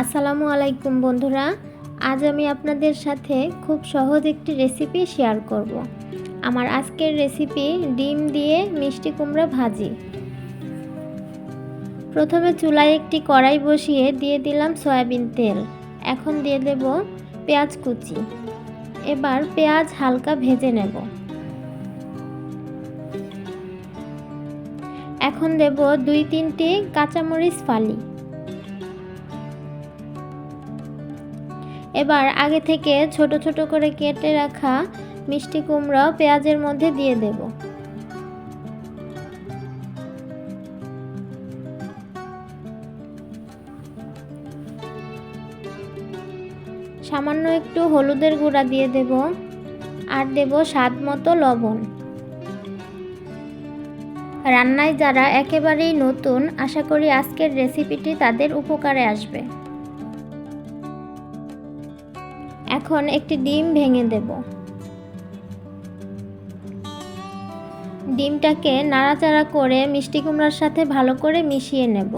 আসসালামু আলাইকুম বন্ধুরা। আজ আমি আপনাদের সাথে খুব সহজ একটি রেসিপি শেয়ার করব। আমার আজকের রেসিপি ডিম দিয়ে মিষ্টি কুমড়া ভাজি। প্রথমে চুলায় একটি কড়াই বসিয়ে দিয়ে দিলাম সয়াবিন তেল। এখন দিয়ে দেব পেঁয়াজ কুচি। এবার পেঁয়াজ হালকা ভেজে নেব। এখন দেব দুই তিনটি কাঁচামরিচ ফালি। এবার আগে থেকে ছোট ছোট করে কেটে রাখা মিষ্টি কুমড়া পেঁয়াজের মধ্যে দিয়ে দেব। সামান্য একটু হলুদের গুঁড়া দিয়ে দেব আর দেব স্বাদ মতো লবণ। রান্নায় যারা একেবারেই নতুন, আশা করি আজকের রেসিপিটি তাদের উপকারে আসবে। এখন একটি ডিম ভেঙে দেব। ডিমটাকে নাড়াচাড়া করে মিষ্টি কুমড়ার সাথে ভালো করে মিশিয়ে নেব।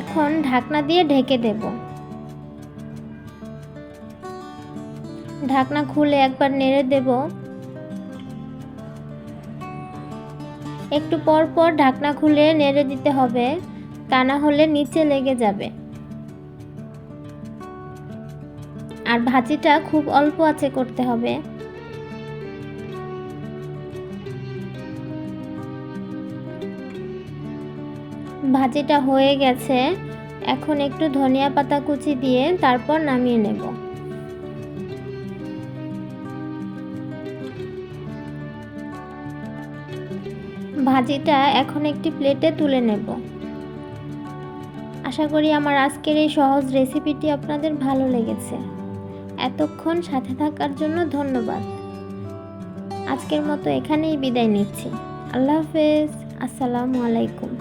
এখন ঢাকনা দিয়ে ঢেকে দেব। ঢাকনা খুলে একবার নেড়ে দেব। একটু পর পর ঢাকনা খুলে নেড়ে দিতে হবে, তা না হলে নিচে লেগে যাবে। আর ভাজিটা খুব অল্প আছে করতে হবে। ভাজিটা হয়ে গেছে, এখন একটু ধনিয়া পাতা কুচি দিয়ে তারপর নামিয়ে নেব। ভাজিটা এখন একটি প্লেটে তুলে নেব। আশা করি আমার আজকের এই সহজ রেসিপিটি আপনাদের ভালো লেগেছে। এতক্ষণ সাথে থাকার জন্য ধন্যবাদ। আজকের মতো এখানেই বিদায় নিচ্ছি। আল্লাহ হাফেজ। আসসালামু আলাইকুম।